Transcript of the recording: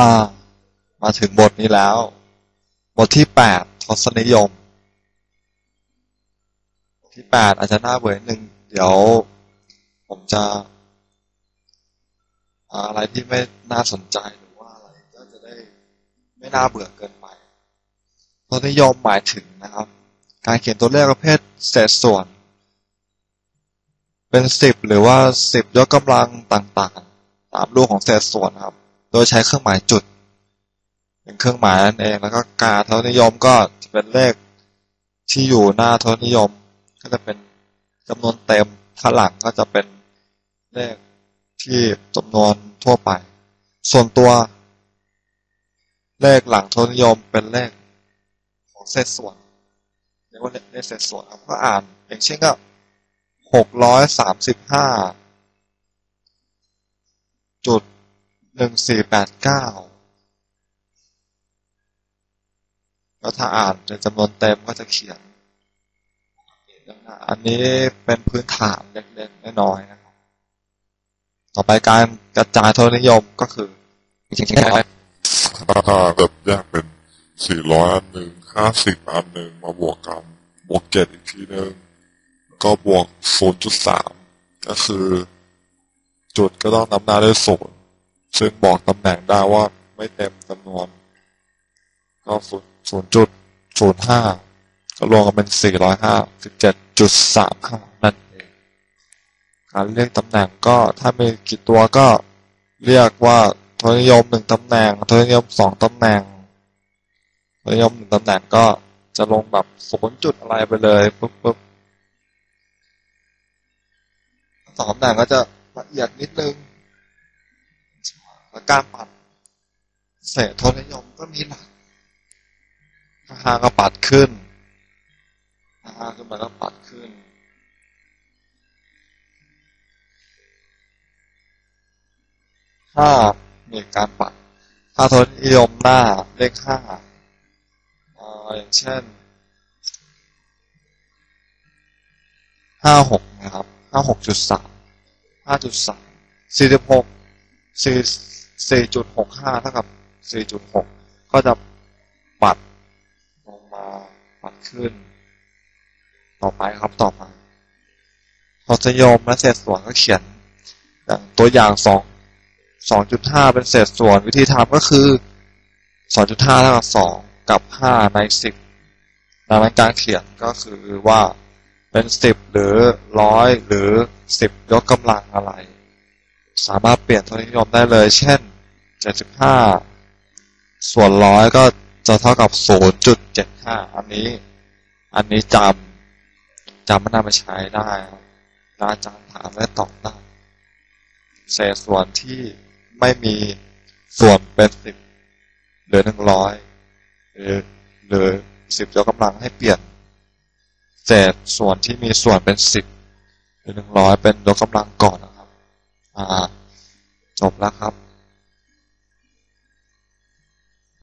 อ่า มาถึงบทนี้แล้ว บทที่แปดทศนิยม บทที่แปดอาจจะน่าเบื่อนิดนึงเดี๋ยว ผมจะ อะไรที่ไม่น่าสนใจหรือว่าอะไรก็จะได้ไม่น่าเบื่อเกินไปทศนิยมหมายถึงนะครับ การเขียนตัวเลขประเภทเศษส่วน เป็นสิบหรือว่าสิบยกกำลังต่างๆ ตามรูปของเศษส่วนครับ โดยใช้เครื่องหมายจุด เป็นเครื่องหมายนั่นเอง แล้วก็กาทศนิยมก็จะเป็นเลขที่อยู่หน้าทศนิยม ก็จะเป็นจำนวนเต็มข้างหลังก็จะเป็นเลขที่จำนวนทั่วไป ส่วนตัว เลขหลังทศนิยมเป็นเลขของเศษส่วนเรียกว่าเลขเศษส่วนครับก็อ่าน อย่างเช่นก็หกร้อยสามสิบห้าจุด หนึ่งสี่แปดเก้าก็ถ้าอ่านในจำนวนเต็มก็จะเขียน อันนี้เป็นพื้นฐานเล็กๆน้อยๆนะครับ ต่อไปการกระจายทษนิยมก็คือจริงๆแล้วถ้าแบบแยกเป็นสี่ร้อยอันหนึ่งห้าสิบอันหนึ่งมาบวกกัน บวกเจ็ดอีกทีหนึ่งก็บวกศูนย์จุดสามก็คือ จุดก็ต้องนำหน้าด้วยศูนย์ ซึ่งบอกตำแหน่งได้ว่าไม่เต็มจำนวน ก็ศูนย์ศูนย์จุดศูนย์ห้าก็รวมกันเป็นสี่ร้อยห้าสิบเจ็ดจุดสามห้านั่นเองการเรียกตำแหน่งก็ถ้ามีกี่ตัวก็เรียกว่าทศนิยมหนึ่งตำแหน่งทศนิยมสองตำแหน่งทศนิยมหนึ่งตำแหน่งก็จะลงแบบศูนย์จุดอะไรไปเลยปุ๊บปุ๊บสองตำแหน่งก็จะละเอียดนิดนึง และการปัดเศษทษนิยมก็มีหลักหาก็ปัดขึ้นหาขึ้นมาก็ปัดขึ้น ห้ามีการปัดถ้าทษนิยมหน้าเลขห้าอย่างเช่นห้าหกนะครับห้าหกจุดสามห้าจุดสามสี่สิบหกสี่ สี่จุดหกห้าเท่ากับสี่จุดหกก็จะปัดลงมาปัดขึ้น ต่อไปครับต่อไปทศนิยมและเศษส่วนก็เขียนอย่างตัวอย่างสองสองจุดห้าเป็นเศษส่วนวิธีทำก็คือสองจุดห้าเท่ากับสองกับห้าในสิบดังนั้นการเขียนก็คือว่าเป็นสิบหรือร้อยหรือสิบยกกำลังอะไร สามารถเปลี่ยนทศนิยมได้เลย เช่น เจ็ดสิบห้าส่วนร้อยก็จะเท่ากับศูนย์จุดเจ็ดห้าอันนี้ อันนี้จำจำมันนำไปใช้ได้แล้วอาจารย์ถามและตอบได้เศษส่วนที่ไม่มีส่วนเป็นสิบหรือหนึ่งร้อยหรือหรือสิบยกกำลังให้เปลี่ยนเศษส่วนที่มีส่วนเป็นสิบหรือหนึ่งร้อยเป็นยกกำลังก่อนนะครับ อ่า จบแล้วครับ